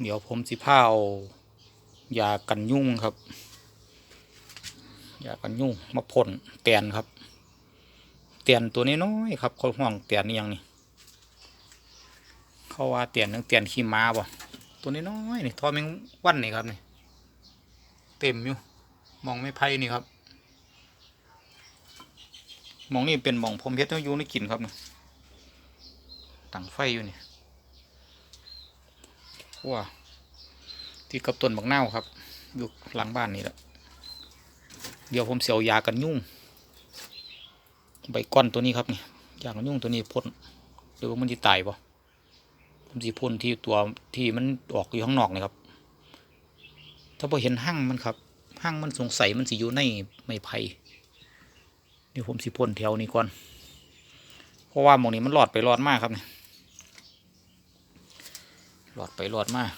เดี๋ยวผมสิพาเอายากันยุ่งครับยากันยุ่งมาพ่นเตียนครับเตียนตัวนี้น้อยครับเขาห่วงเตียนนี่ยังนี่เขาว่าเตียนนึงเตียนขี้ม้าบ่ตัวนี้น้อยนี่ทอแมงวันนี่ครับนี่เต็มอยู่มองไม่ไพ่นี่ครับมองนี่เป็นมองผมเพชรอยู่ในกลิ่นครับนี่ตั้งไฟอยู่นี่ ว้าที่กับต้นบักนาครับ อยู่หลังบ้านนี่แหละ เดี๋ยวผมเสียวยากันยุ่ง ใบก้อนตัวนี้ครับนี่ยากันยุ่งตัวนี้พ่นหรือว่ามันจะตายปะผมสีพ่นที่ตัวที่มันออกอยู่ข้างนอกนี่ครับ ถ้าพอเห็นหั่งมันครับหั่งมันสงสัยมันสิอยู่ในไม้ไผ่เดี๋ยวผมสิพ่นแถวนี้ก่อน เพราะว่าหมองนี้มันหลอดไปหลอดมากครับเนี่ย หลอดไปหลอดมาก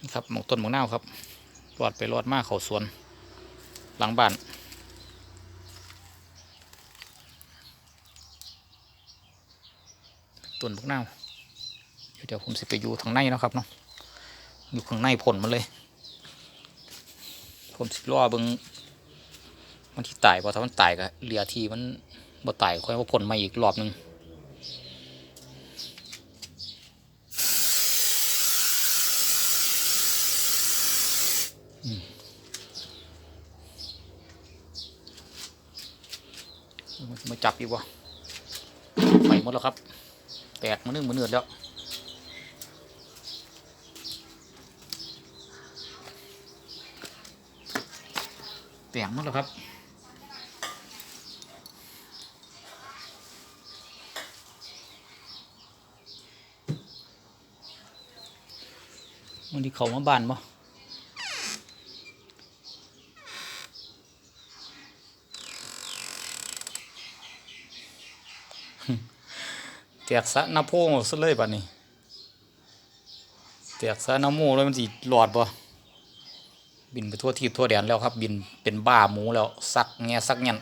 นี่ครับหมองต้นหมองนาวครับหลอดไปหลอดมากเขาสวน หลังบ้านต้นพวกนาวเดี๋ยวผมสิไปอยู่ทางในนะครับเนาะอยู่ข้างในผลมันเลย ผมสิรอเบิงมันที่ตายพอถ้ามันตายก็เหลียทีมันบ่ตายค่อยว่าผลมาอีกรอบหนึ่ง มันมาจับอีกวะไปหมดแล้วครับ แตกมันนึ่งมันเนือดแล้วแตกหมดแล้วครับมันที่เขามาบ้านบ่ แตกสะนาโพซะเลยบัดนี้แตกสะนาโมแล้วมันสิหลอดบ่บินไปทั่วทีบทั่วแดนแล้วครับ บินเป็นบ้าหมูแล้วซักแงซักเงี้ยน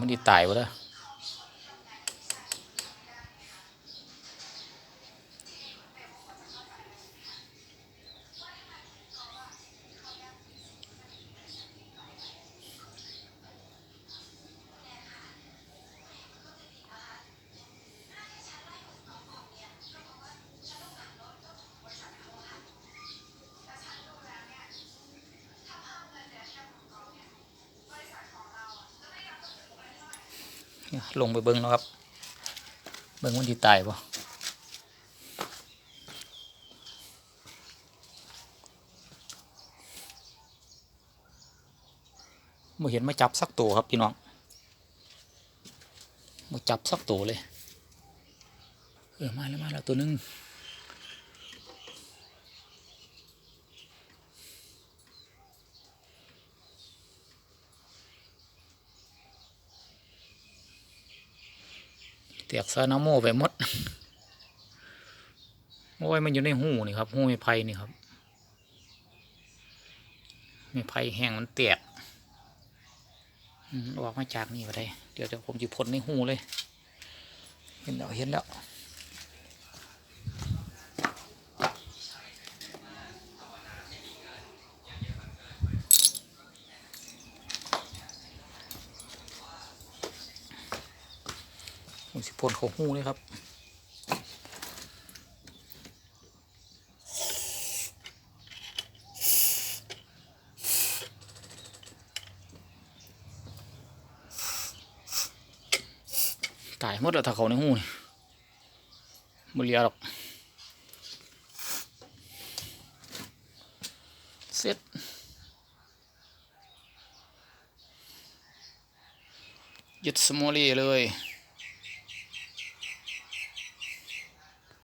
มันดีตายวะเด้อ ลงไปเบิ้งแล้วครับ เบิ้งวันดีตายบ่ไม่เห็นมาจับสักตัวครับพี่น้องมาจับสักตัวเลย เออมาแล้วมาแล้วตัวหนึง เตียกซานาโมไปหมดโอ้ยมันอยู่ในหูนี่ครับหูไม่ไผ่นี่ครับไม่ไผ่แห้งมันเตียกอออกมาจากนี่ก็ได้ เดี๋ยวเดี๋ยวผมจะพ่นในหูเลย เห็นแล้วเห็นแล้ว ผมสิพ่นเขาหูเลยครับตายหมดแล้วถ้าเขาในหูนี่บ่เหลียหรอกเสร็จยึดสมอลีเลย